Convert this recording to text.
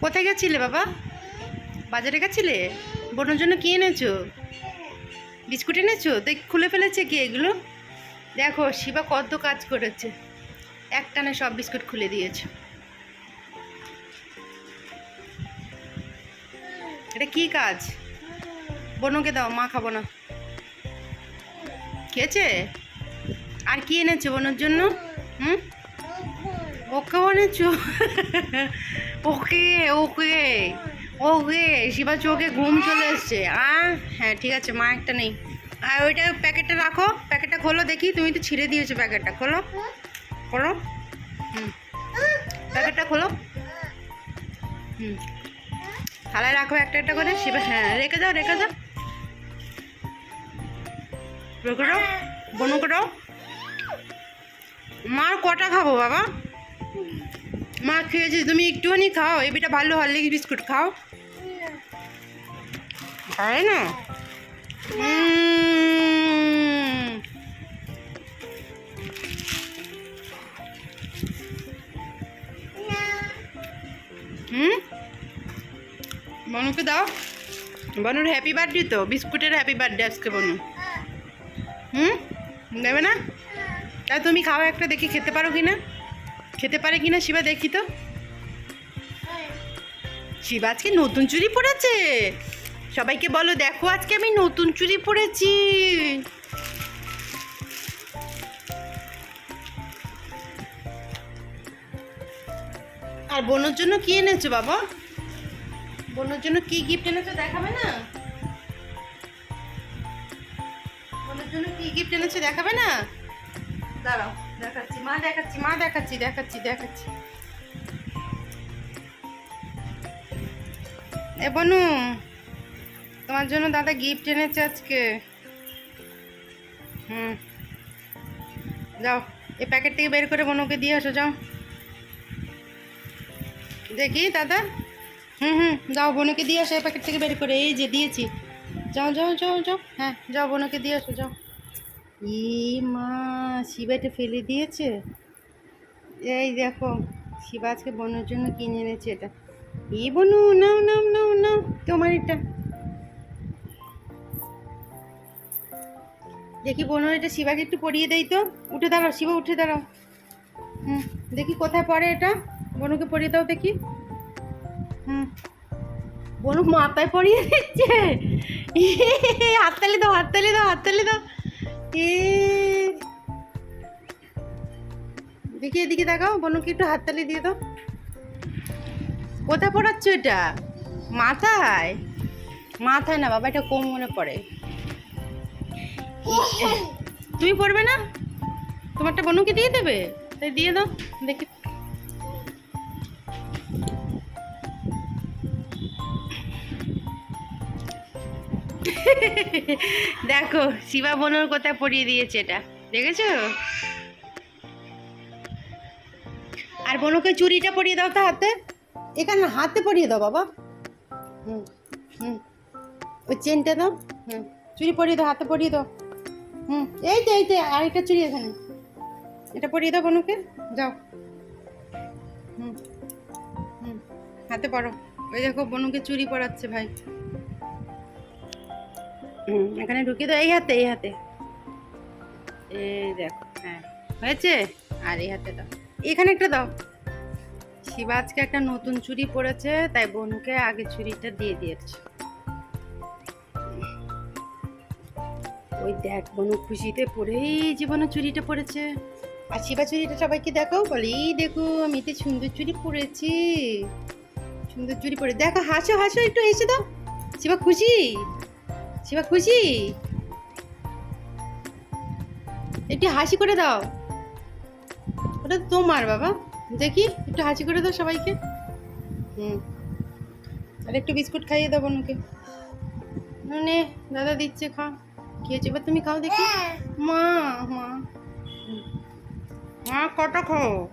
কোথায় গেছিলে বাবা? বাজারে গেছিলে? বোনের জন্য কি এনেছো? বিস্কুট এনেছো? দেখ, খুলে ফেলেছে কি এগুলো? দেখো, শিবা কত কাজ করেছে। একটানে সব বিস্কুট খুলে দিয়েছে। এটা কি কাজ? বনুকে দাও, মা খাব না। খেয়েছে? আর কি এনেছো বোনের জন্য? হুম? ওকে এনেছো ওকে ওকে ওকে, শিবা চোখে ঘুম চলে এসছে। আ হ্যাঁ ঠিক আছে, মা একটা নেই। আর ওইটা প্যাকেটটা রাখো, প্যাকেটটা খোলো, দেখি, তুমি তো ছিঁড়ে দিয়েছ প্যাকেটটা, খোলো খোলো, হুম, প্যাকেটটা খোলো, হুম, থালায় রাখো একটা একটা করে, শিবা হ্যাঁ রেখে দাও রেখে দাও। রেখে দাও বনুকে দাও মার কটা খাব, বাবা? মা খেয়েছি, তুমি একটুখানি খাও এবিটা ভালো হরলিক্স বিস্কুট খাও। খায় না? হুম। বনুকে দাও। বনুর হ্যাপি বার্থডে তো, বিস্কুটের হ্যাপি বার্থডে আজকে বনু। হুম? দেবে না? তাই তুমি খাও একটা, দেখি খেতে পারো কি না খেতে পারে কি না শিবা দেখি তো। শিবা আজকে নতুন চুরি পরেছে। সবাইকে বলো, দেখো আজকে আমি নতুন চুরি পরেছি। আর বোনের জন্য কি এনেছো বাবা? বোনের জন্য কি গিফট এনেছো দেখাবে না? বোনের জন্য কি গিফট এনেছো দেখাবে না? দাঁড়াও, দেখাচ্ছি, মা দেখাচ্ছি মা দেখাচ্ছি দেখাচ্ছি দেখাচ্ছি। এ বনু, তোমার জন্য দাদা গিফট এনেছে আজকে। হুম। যাও, এই প্যাকেট থেকে বের করে বনুকে দিয়ে আসো, যাও। দেখি দাদা। হুম হুম, যাও, বোনকে দিয়ে আসো, এই প্যাকেট থেকে বের করে, এই যে দিয়েছি। যাও যাও যাও যাও হ্যাঁ যাও, বোনকে দিয়ে আসো, যাও। ই মা শিবা এটা ফেলে দিয়েছে? এই দেখো, শিবা আজকে বোনের জন্য কিনে এনেছে এটা। এই বনু, নাও নাও নাও নাও, তোমার এটা। দেখি বোনের এটা, শিবাকে একটু পরিয়ে দেই তো। উঠে দাঁড়াও, শিবা, উঠে দাঁড়াও। হুম, দেখি কোথায় পড়ে এটা। বনুকে পরিয়ে দাও দেখি। হুম, বনু মাথায় পরিয়ে দিচ্ছে। হাততালি দাও হাততালি দাও হাততালি দাও। এ। দেখি এদিকে দেখাও বনুকে একটু হাততালি দিয়ে দাও। কোথায় পড়াচ্ছ এটা? মাথায়? মাথায় না বাবা এটা কম মনে পড়ে। তুমি পড়বে না? তোমারটা বনুকে দিয়ে দেবে? তাই দিয়ে দাও দেখি। দেখো, শিবা বনুর কোথায় পরিয়ে দিয়েছে এটা। দেখেছ? আর বনুকে চুড়িটা পরিয়ে দাও তো হাতে। এখানে হাতে পরিয়ে দাও, বাবা। হুম হুম। ওই চেনটা দাও। হুম, চুড়ি পরিয়ে দাও, হাতে পরিয়ে দাও। হুম, এই তো এই তো, আরেকটা চুড়ি এখানে। এটা পরিয়ে দাও বনুকে। যাও। হুম হুম, হাতে পরো। ওই দেখো, বনুকে চুড়ি পরাচ্ছে ভাই। হুম, এখানে ঢুকিয়ে দাও এই হাতে এই হাতে। এই দেখো হ্যাঁ হয়েছে? আর এই হাতে দাও। এখানে একটা দাও। শিবা আজকে একটা নতুন চুড়ি পরেছে, তাই বোনকে আগে চুড়িটা দিয়ে দিয়েছে। ওই দেখ, বনু খুশিতে পরেই জীবনে চুড়িটা পরেছে। আর শিবা চুড়িটা সবাইকে দেখো বলি দেখো, আমি তো সুন্দর চুড়ি পরেছি। সুন্দর চুড়ি পরে দেখো, হাসো হাসো, একটু এসে দাও। শিবা খুশি? শিবা, খুশি? একটু হাসি করে দাও। ওটা তোমার বাবা। দেখি, একটু হাসি করে দাও সবাইকে। হুম। আর একটু বিস্কুট খাইয়ে দাও বোনকে। নে, দাদা দিচ্ছে খা খেয়েছে এবার তুমি খাও দেখি। মা মা। মা, কটা খাও